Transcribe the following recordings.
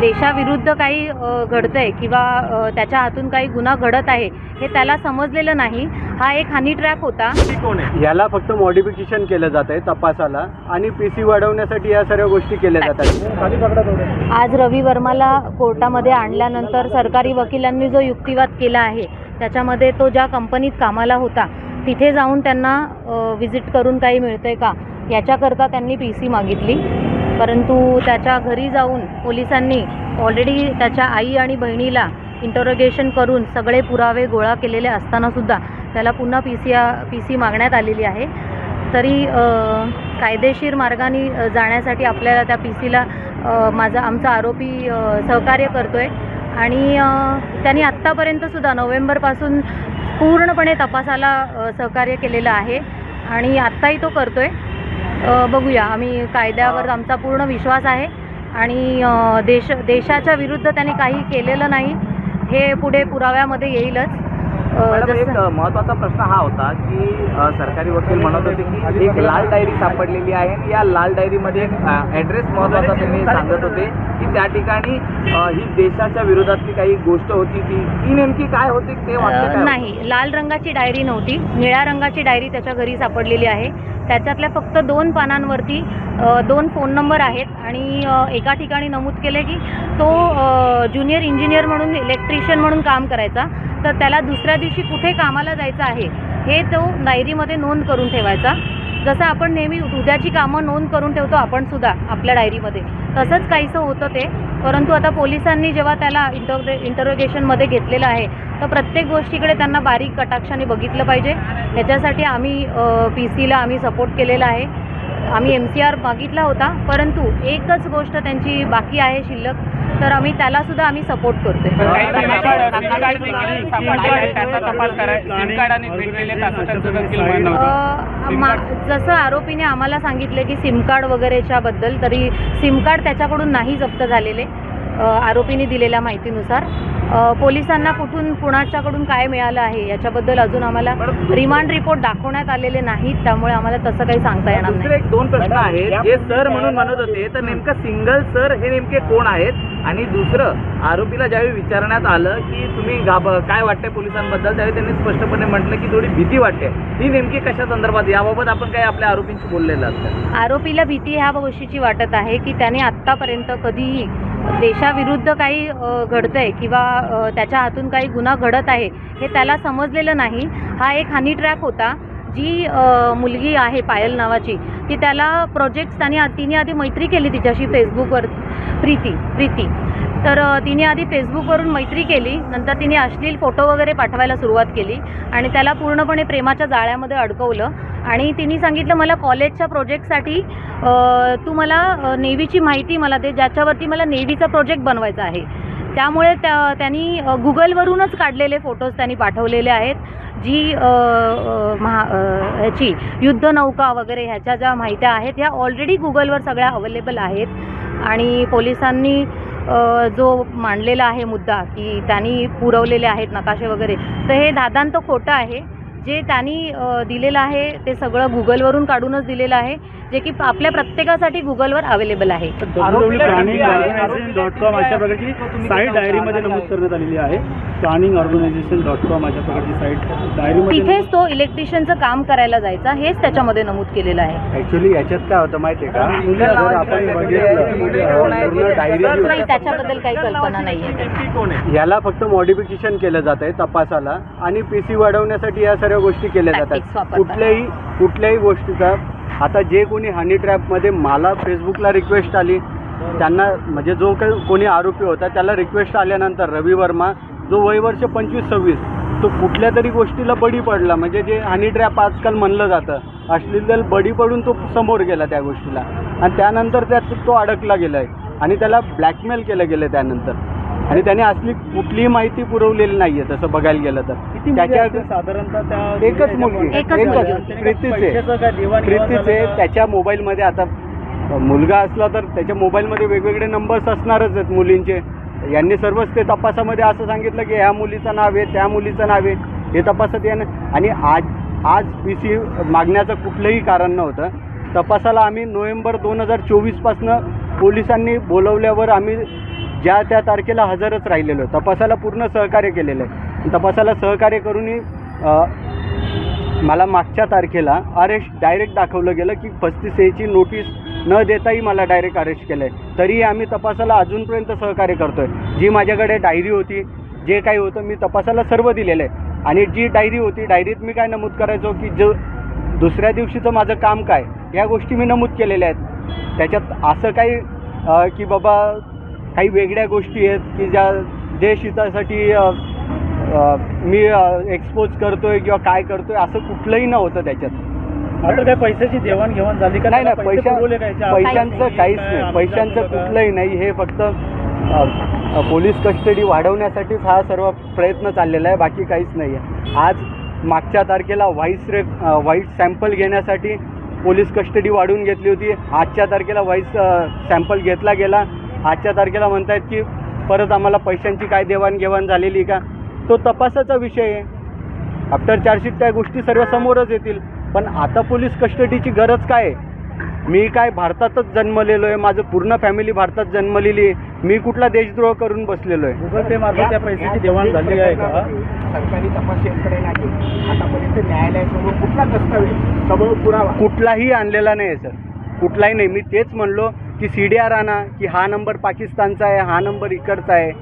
देशाविरुद्ध काही घडतंय किंवा त्याच्या हातून काही गुन्हा घडत आहे हे त्याला समजलेलं नाही. हा एक हनी ट्रॅप होता. कोण आहे? याला फक्त मॉडिफिकेशन केलं जात आहे तपासाला आणि पी सी वाढवण्यासाठी या सर्व गोष्टी केल्या जातात. आज रवी वर्माला कोर्टामध्ये आणल्यानंतर सरकारी वकिलांनी जो युक्तिवाद केला आहे त्याच्यामध्ये तो ज्या कंपनीत कामाला होता तिथे जाऊन त्यांना विजिट करून काही मिळतंय का याच्याकरता त्यांनी पी सी मागितली. परंतु त्याच्या घरी जाऊन पोलिसांनी ऑलरेडी त्याच्या आई आणि बहिणीला इंटरोगेशन करून सगळे पुरावे गोळा केलेले असतानासुद्धा त्याला पुन्हा पी सी पी सी मागण्यात आलेली आहे. तरी कायदेशीर मार्गाने जाण्यासाठी आपल्याला त्या पी सीला माझा आमचा आरोपी सहकार्य करतो आहे आणि त्यांनी आत्तापर्यंतसुद्धा नोव्हेंबरपासून पूर्णपणे तपासाला सहकार्य केलेलं आहे. आणि आत्ताही तो करतो आहे बघूया. आम्ही कायद्यावर आमचा पूर्ण विश्वास आहे. आणि देश देशाच्या विरुद्ध त्यांनी काही केलेलं नाही. हे पुढे पुराव्यामध्ये येईलच. एक महत्त्वाचा प्रश्न हा होता की सरकारी वकील म्हणत होते की एक लाल डायरी सापडलेली आहे. आणि या लाल डायरीमध्ये एक ॲड्रेस महत्त्वाचा त्यांनी सांगत होते की त्या ठिकाणी ही देशाच्या विरोधातली काही गोष्ट होती ती ती नेमकी काय होती? ते होतं? नाही. लाल रंगाची डायरी नव्हती. निळ्या रंगाची डायरी त्याच्या घरी सापडलेली आहे. त्याच्यातल्या फक्त दोन पानांवरती दोन फोन नंबर आहेत आणि एका ठिकाणी नमूद केले की तो ज्युनियर इंजिनियर म्हणून इलेक्ट्रिशियन म्हणून काम करायचा. तर त्याला दुसऱ्या दिवशी कुठे कामाला जायचं आहे हे तो डायरीमध्ये नोंद करून ठेवायचा. जसं आपण नेहमी उद्याची कामं नोंद करून ठेवतो आपण सुद्धा आपल्या डायरीमध्ये. तसंच काहीसं होतं ते. परंतु आता पोलिसांनी जेव्हा त्याला इंटर इंटरोगेशनमध्ये घेतलेलं आहे तर प्रत्येक गोष्टीकडे त्यांना बारीक कटाक्षाने बघितलं पाहिजे. ह्याच्यासाठी आम्ही पी सीला आम्ही सपोर्ट केलेला आहे. आम्ही एम सी आर मागितला होता परंतु एकच गोष्ट त्यांची बाकी आहे शिल्लक तर आम्ही त्यालासुद्धा आम्ही सपोर्ट करतोय. जसं आरोपीने आम्हाला सांगितले की सिम कार्ड वगैरेच्या बद्दल तरी सिम कार्ड त्याच्याकडून नाही जप्त झालेले आरोपीने दिलेल्या माहितीनुसार. पोलिसांना कुठून कुणाच्याकडून काय मिळालं आहे याच्याबद्दल अजून आम्हाला रिमांड रिपोर्ट दाखवण्यात आलेले नाहीत त्यामुळे आम्हाला तसं काही सांगता येणार दुसरे नाही. एक दोन प्रश्न आहेत. जे सर म्हणून म्हणत होते तर नेमकं सिंगल सर हे नेमके कोण आहेत? आणि दुसरं आरोपीला ज्यावेळी विचारण्यात आलं की तुम्ही घाब काय वाटतंय पोलिसांबद्दल त्यावेळी त्यांनी स्पष्टपणे म्हटलं की थोडी भीती वाटते. ही नेमकी कशा संदर्भात याबाबत आपण काय आपल्या आरोपींशी बोललेलं असतं. आरोपीला भीती ह्या गोष्टीची वाटत आहे की त्याने आत्तापर्यंत कधीही देशाविरुद्ध काही घडतंय किंवा त्याच्या हातून काही गुन्हा घडत आहे हे त्याला समजलेलं नाही. हा एक हनी ट्रॅप होता जी मुलगी आहे पायल नावाची ती त्याला प्रोजेक्ट्स त्याने तिने आधी मैत्री केली तिच्याशी फेसबुकवर प्रीती प्रीती. तर तिने आधी फेसबुकवरून मैत्री केली नंतर तिने अश्लील फोटो वगैरे पाठवायला सुरुवात केली आणि त्याला पूर्णपणे प्रेमाच्या जाळ्यामध्ये अडकवलं. आणि तिने सांगितलं मला कॉलेजच्या प्रोजेक्टसाठी तू मला नेव्हीची माहिती मला दे ज्याच्यावरती मला नेव्हीचा प्रोजेक्ट बनवायचा आहे. त्यामुळे त्या त्यांनी गुगलवरूनच काढलेले फोटोज त्यांनी पाठवलेले आहेत जी महा ह्याची युद्धनौका वगैरे ह्याच्या ज्या माहित्या आहेत ह्या ऑलरेडी गुगलवर सगळ्या अवेलेबल आहेत. आणि पोलिसांनी जो मांडलेला आहे मुद्दा की त्यांनी पुरवलेले आहेत नकाशे वगैरे तर हे दादांत खोटं आहे. जे त्यांनी दिलेलं आहे ते सगळं गुगलवरून काढूनच दिलेलं आहे जे की आपल्या प्रत्येकासाठी गुगलवर अवेलेबल आहे W planning organisation dot com अशा प्रकारची साईट डायरीमध्ये नमूद करण्यात आलेली आहे प्लॅनिंग ऑर्गनायझेशन डॉट कॉम अशा प्रकारची साईट डायरीमध्ये तिथेच तो इलेक्ट्रिशियनचं काम करायला जायचा हेच त्याच्यामध्ये नमूद केलेलं आहे ॲक्च्युली याच्यात काय होतं माहिती आहे का आपण बघितलं डायरी त्याच्याबद्दल काही कल्पना नाही याला फक्त मॉडिफिकेशन केलं जात आहे तपासाला आणि पी सी वाढवण्यासाठी या सर्व गोष्टी केल्या Tactics जातात वापरतात. कुठल्याही कुठल्याही गोष्टीचा आता जे कोणी हनी ट्रॅपमध्ये मला फेसबुकला रिक्वेस्ट आली त्यांना म्हणजे जो काही कोणी आरोपी होता त्याला रिक्वेस्ट आल्यानंतर रवी वर्मा जो वय वर्ष पंचवीस सव्वीस तो कुठल्या तरी गोष्टीला बळी पडला. म्हणजे जे हनी ट्रॅप आजकाल म्हणलं जातं अश्लील बळी पडून तो समोर गेला त्या गोष्टीला. आणि त्यानंतर त्यात तो अडकला गेला आहे आणि त्याला ब्लॅकमेल केलं गेलं त्यानंतर. आणि त्याने असली कुठलीही माहिती पुरवलेली नाहीये तसं बघायला गेलं तर. किती त्याच्या साधारणतः त्या एकच मुलगी. एकच मुलगी. त्यांनी प्रीतीचे पैशाचं काय देवाणघेवाण प्रीतीचे? त्याच्या मोबाईलमध्ये आता मुलगा असला तर त्याच्या मोबाईलमध्ये वेगवेगळे नंबर्स असणारच आहेत मुलींचे. यांनी सर्वच ते तपासामध्ये असं सांगितलं की ह्या मुलीचं नाव आहे त्या मुलीचं नाव आहे. हे तपासात येणं आणि आज आज पी सी मागण्याचं कुठलंही कारण नव्हतं. तपासाला आम्ही नोव्हेंबर दोन हजार चोवीसपासनं पोलिसांनी बोलवल्यावर आम्ही ज्या त्या तारखेला हजरच राहिलेलो. तपासाला पूर्ण सहकार्य केलेलं आहे. तपासाला सहकार्य करूनही मला मागच्या तारखेला अरेस्ट डायरेक्ट दाखवलं गेलं की पस्तीस एची नोटीस न देताही मला डायरेक्ट अरेस्ट केलं आहे तरीही आम्ही तपासाला अजूनपर्यंत सहकार्य करतो आहे जी माझ्याकडे डायरी होती जे काही होतं मी तपासाला सर्व दिलेलं आहे. आणि जी डायरी होती डायरीत मी काय नमूद करायचो की जो दुसऱ्या दिवशीचं माझं काम काय या गोष्टी मी नमूद केलेल्या आहेत. त्याच्यात असं काही की बाबा काही वेगळ्या गोष्टी आहेत की ज्या देश हितासाठी मी एक्सपोज करतोय किंवा काय करतोय असं कुठलंही नव्हतं त्याच्यात. आता काय पैशाची देवाणघेवाण झाली का नाही त्याला नाही पैसे पैशा पुरवले का याच्या आधी? पैशांचं काहीच नाही. पैशांचं. कुठलंही नाही. हे फक्त अ, अ, पोलीस कस्टडी वाढवण्यासाठीच हा सर्व प्रयत्न चाललेला आहे. बाकी काहीच नाही आहे. आज मागच्या तारखेला व्हाईस रे व्हाईट सॅम्पल घेण्यासाठी पोलीस कस्टडी वाढवून घेतली होती. आजच्या तारखेला व्हाईस सॅम्पल घेतला गेला. आजच्या तारखेला म्हणतायत की परत आम्हाला पैशांची काय देवाणघेवाण झालेली का? तो तपासाचा विषय आहे. आफ्टर चार्जशीट त्या गोष्टी सर्व समोरच येतील. पण आता पोलीस कस्टडीची गरज काय आहे? मी काय भारतातच जन्मलेलो आहे. माझं पूर्ण फॅमिली भारतात जन्मलेली आहे. मी कुठला देशद्रोह करून बसलेलो आहे? गुगल पे मार्फत त्या पैशाची देवाण झाली आहे का? सरकारी तपास यंत्रणेने नाही. आतापर्यंत न्यायालयासमोर कुठला दस्तावेज सबळ पुरावा? कुठलाही आणलेला नाही आहे सर. कुठलाही नाही. मी तेच म्हणलो की सी डी आर आणा की हा नंबर पाकिस्तानचा आहे हा नंबर इकडचा आहे.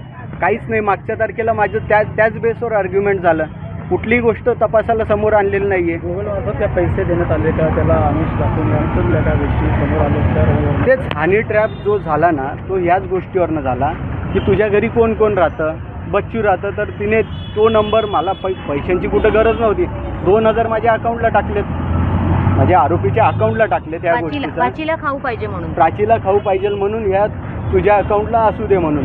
काहीच नाही मागच्या तारखेला माझं त्या त्याच बेसवर आर्ग्युमेंट झालं. कुठलीही गोष्ट तपासाला समोर आणलेली नाही आहे गुगल मार्फत त्या पैसे देण्यात आले का? त्याला आमिष कुठल्या काय गोष्टी समोर आले तर तेच हानी ट्रॅप जो झाला ना तो ह्याच गोष्टीवरनं झाला की तुझ्या घरी कोण कोण राहतं? बच्चू राहतं तर तिने तो नंबर मला पै पैशांची कुठं गरज नव्हती. दोन हजार माझ्या अकाउंटला टाकलेत. माझ्या आरोपीच्या अकाउंटला टाकले त्या वाचीला खाऊ पाहिजे म्हणून. प्राचीला खाऊ पाहिजे म्हणून ह्या तुझ्या अकाउंटला असू दे म्हणून.